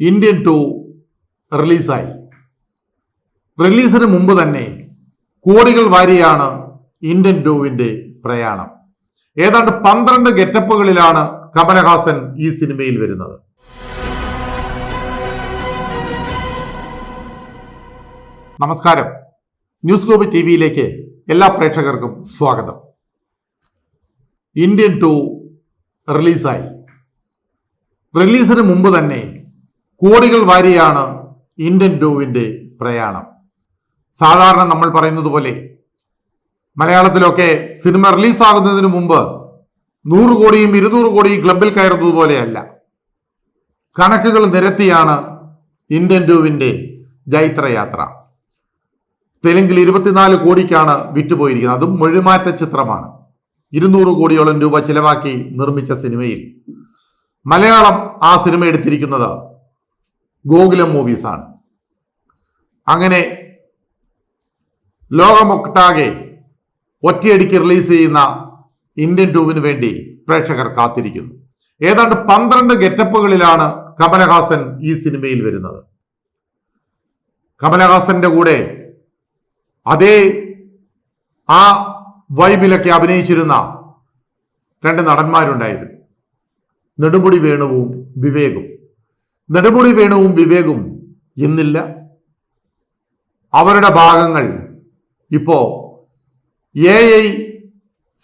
Indian two റിലീസായി. റിലീസിന് മുമ്പ് തന്നെ കോടികൾ വാരിയാണ് ഇന്ത്യൻ ടൂവിന്റെ പ്രയാണം. ഏതാണ്ട് പന്ത്രണ്ട് ഗെറ്റപ്പുകളിലാണ് കമലഹാസൻ ഈ സിനിമയിൽ വരുന്നത്. നമസ്കാരം. ന്യൂസ് ഗ്ലോബ് ടി വിയിലേക്ക് എല്ലാ പ്രേക്ഷകർക്കും സ്വാഗതം. ഇന്ത്യൻ ടു റിലീസായി. റിലീസിന് മുമ്പ് തന്നെ കോടികൾ വാരിയാണ് ഇന്ത്യൻ ടൂവിന്റെ പ്രയാണം. സാധാരണ നമ്മൾ പറയുന്നത് പോലെ മലയാളത്തിലൊക്കെ സിനിമ റിലീസാകുന്നതിന് മുമ്പ് നൂറ് കോടിയും ഇരുന്നൂറ് കോടിയും ക്ലബിൽ കയറുന്നത് പോലെയല്ല. കണക്കുകൾ നിരത്തിയാണ് ഇന്ത്യൻ ടൂവിന്റെ ജൈത്രയാത്ര. തെലുങ്കിൽ ഇരുപത്തിനാല് കോടിക്കാണ് വിറ്റുപോയിരിക്കുന്നത്. അതും മൊഴിമാറ്റ ചിത്രമാണ്. ഇരുന്നൂറ് കോടിയോളം രൂപ ചിലവാക്കി നിർമ്മിച്ച സിനിമയിൽ. മലയാളം ആ സിനിമ എടുത്തിരിക്കുന്നത് ഗോകുലം മൂവീസാണ് അങ്ങനെ ലോകമൊട്ടാകെ ഒറ്റയടിക്ക് റിലീസ് ചെയ്യുന്ന ഇന്ത്യൻ ടൂവിന് വേണ്ടി പ്രേക്ഷകർ കാത്തിരിക്കുന്നു. ഏതാണ്ട് പന്ത്രണ്ട് ഗെറ്റപ്പുകളിലാണ് കമലഹാസൻ ഈ സിനിമയിൽ വരുന്നത്. കമലഹാസന്റെ കൂടെ അതേ ആ വൈബിലൊക്കെ അഭിനയിച്ചിരുന്ന രണ്ട് നടന്മാരുണ്ടായിരുന്നു. നെടുമുടി വേണുവും വിവേകും. നെടുമുടി വേണുവും വിവേകും ഇന്നില്ല അവരുടെ ഭാഗങ്ങൾ ഇപ്പോ എ ഐ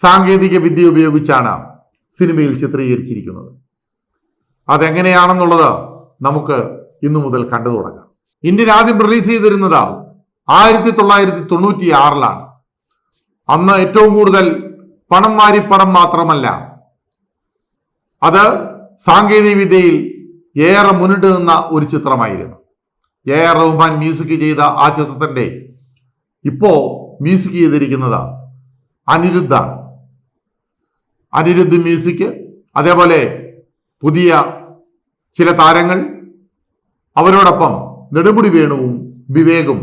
സാങ്കേതിക വിദ്യ ഉപയോഗിച്ചാണ് സിനിമയിൽ ചിത്രീകരിച്ചിരിക്കുന്നത്. അതെങ്ങനെയാണെന്നുള്ളത് നമുക്ക് ഇന്നു മുതൽ കണ്ടു തുടങ്ങാം. ഇന്ത്യൻ ആദ്യം റിലീസ് ചെയ്തിരുന്നത് ആയിരത്തി തൊള്ളായിരത്തി തൊണ്ണൂറ്റി ആറിലാണ് അന്ന് ഏറ്റവും കൂടുതൽ പണം മാറി പണം മാത്രമല്ല അത് സാങ്കേതിക വിദ്യയിൽ ഏറെ മുന്നിട്ട് നിന്ന ഒരു ചിത്രമായിരുന്നു. എ ആർ റഹ്മാൻ മ്യൂസിക് ചെയ്ത ആ ചിത്രത്തിന്റെ ഇപ്പോ മ്യൂസിക് ചെയ്തിരിക്കുന്നത് അനിരുദ്ധാണ്. അനിരുദ്ധ് മ്യൂസിക് അതേപോലെ പുതിയ ചില താരങ്ങൾ അവരോടൊപ്പം നെടുമുടി വേണുവും വിവേകും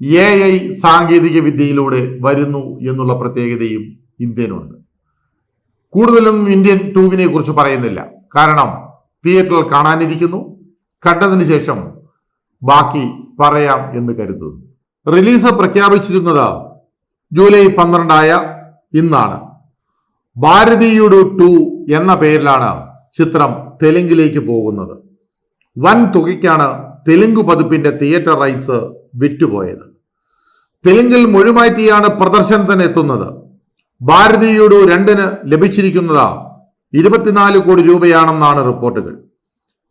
എ ഐ സാങ്കേതിക വിദ്യയിലൂടെ വരുന്നു എന്നുള്ള പ്രത്യേകതയും ഇന്ത്യനുണ്ട് കൂടുതലും ഇന്ത്യൻ ടൂവിനെ കുറിച്ച് പറയുന്നില്ല. കാരണം തിയേറ്ററിൽ കാണാനിരിക്കുന്നു. കണ്ടതിന് ശേഷം ബാക്കി പറയാം എന്ന് കരുതുന്നു. റിലീസ് പ്രഖ്യാപിച്ചിരുന്നത് ജൂലൈ പന്ത്രണ്ടായ ഇന്നാണ്. ഭാരതീയുടെ ടു എന്ന പേരിലാണ് ചിത്രം തെലുങ്കിലേക്ക് പോകുന്നത്. വൻ തുകയ്ക്കാണ് തെലുങ്ക് പതിപ്പിന്റെ തിയേറ്റർ റൈറ്റ്സ് വിറ്റുപോയത്. തെലുങ്കിൽ മൊഴിമാറ്റിയാണ് പ്രദർശനത്തിന് എത്തുന്നത് ഭാരതീയുടെ രണ്ടിന് ലഭിച്ചിരിക്കുന്നത് ഇരുപത്തിനാല് കോടി രൂപയാണെന്നാണ് റിപ്പോർട്ടുകൾ.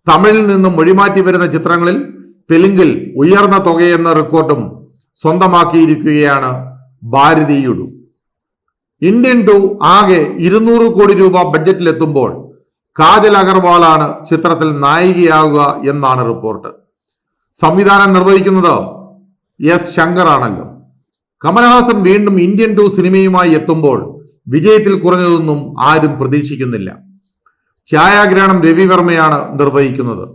തമിഴിൽ നിന്നും മൊഴിമാറ്റി വരുന്ന ചിത്രങ്ങളിൽ തെലുങ്കിൽ ഉയർന്ന തുകയെന്ന റെക്കോർഡും സ്വന്തമാക്കിയിരിക്കുകയാണ് ഭാരതീയുടു ഇന്ത്യൻ ടു ആകെ ഇരുന്നൂറ് കോടി രൂപ ബഡ്ജറ്റിലെത്തുമ്പോൾ കാജൽ അഗർവാളാണ് ചിത്രത്തിൽ നായികയാവുക എന്നാണ് റിപ്പോർട്ട്. സംവിധാനം നിർവഹിക്കുന്നത് എസ് ശങ്കർ ആണല്ലോ കമലഹാസൻ വീണ്ടും ഇന്ത്യൻ ടു സിനിമയുമായി എത്തുമ്പോൾ വിജയത്തിൽ കുറഞ്ഞതൊന്നും ആരും പ്രതീക്ഷിക്കുന്നില്ല. ഛായാഗ്രഹണം രവിവർമ്മയാണ് നിർവഹിക്കുന്നത്.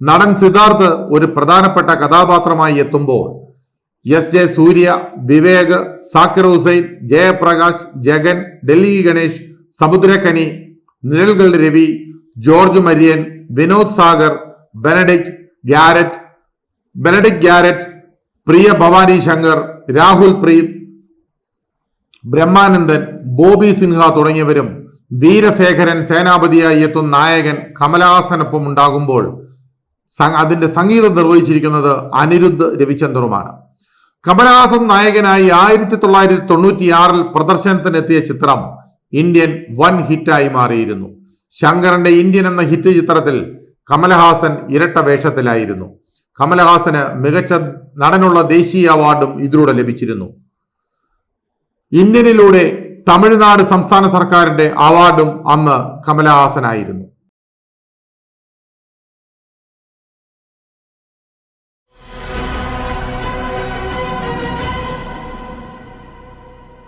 നടൻ സിദ്ധാർത്ഥ് ഒരു പ്രധാനപ്പെട്ട കഥാപാത്രമായി എത്തുമ്പോൾ S J Surya Vivek Zakir Hussain Jayaprakash Jagan Delhi Ganesh Samuthirakani Nizhalgal Ravi George Marian Vinod Sagar Benedict Garrett Benedict Garrett Priya Bhavani Shankar Rahul Preet Brahmanandam Bobby Simha തുടങ്ങിയവരും ധീരശേഖരൻ സേനാപതിയായി എത്തുന്ന നായകൻ കമലഹാസനൊപ്പം ഉണ്ടാകുമ്പോൾ അതിന്റെ സംഗീതം നിർവഹിച്ചിരിക്കുന്നത് അനിരുദ്ധ് രവിചന്ദ്രുമാണ്. കമലഹാസൻ നായകനായി ആയിരത്തി തൊള്ളായിരത്തി തൊണ്ണൂറ്റിയാറിൽ പ്രദർശനത്തിനെത്തിയ ചിത്രം ഇന്ത്യൻ വൻ ഹിറ്റായി മാറിയിരുന്നു. ശങ്കറിന്റെ ഇന്ത്യൻ എന്ന ഹിറ്റ് ചിത്രത്തിൽ കമലഹാസൻ ഇരട്ട വേഷത്തിലായിരുന്നു. കമലഹാസന് മികച്ച നടനുള്ള ദേശീയ അവാർഡും ഇതിലൂടെ ലഭിച്ചിരുന്നു. ഇന്ത്യനിലൂടെ തമിഴ്നാട് സംസ്ഥാന സർക്കാരിന്റെ അവാർഡും അന്ന് കമലഹാസനായിരുന്നു.